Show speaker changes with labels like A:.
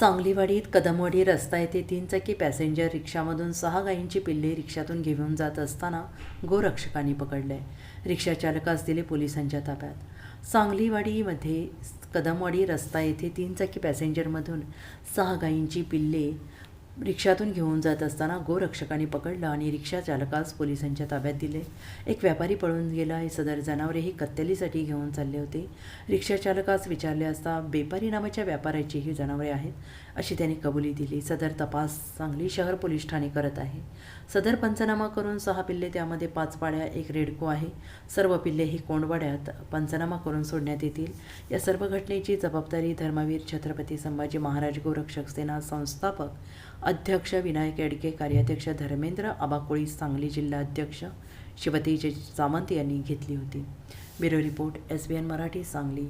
A: सांगलीवाडीत कदमवाडी रस्ता येथे तीन चाकी पॅसेंजर रिक्षामधून सहा गायींची पिल्ले रिक्षातून घेऊन जात असताना गोरक्षकांनी पकडले. रिक्षा चालकास दिले पोलिसांच्या ताब्यात. सांगलीवाडीमध्ये कदमवाडी रस्ता येथे तीन चाकी पॅसेंजरमधून सहा गायींची पिल्ले रिक्षातून घेऊन जात असताना गोरक्षकांनी पकडलं आणि रिक्षा चालकास पोलिसांच्या ताब्यात दिले. एक व्यापारी पळून गेला. हे सदर जनावरेही कत्तलीसाठी घेऊन चालले होते. रिक्षा चालकास विचारले असता बेपारी नावाच्या व्यापाऱ्याची ही जनावरे आहेत? अशी त्यांनी कबुली दिली. सदर तपास सांगली शहर पोलीस ठाणे करत आहे. सदर पंचनामा करून सहा पिल्ले त्यामध्ये पाच पाड्या एक रेडको आहे. सर्व पिल्ले ही कोंडवाड्यात पंचनामा करून सोडण्यात येतील. या सर्व घटनेची जबाबदारी धर्मवीर छत्रपती संभाजी महाराज गोरक्षक सेना संस्थापक अध्यक्ष विनायक येडके कार्याध्यक्ष धर्मेंद्र आबाकोळी सांगली जिल्हा अध्यक्ष शिवतेज सावंत यांनी घेतली होती. Bureau report S B N Marathi Sangli.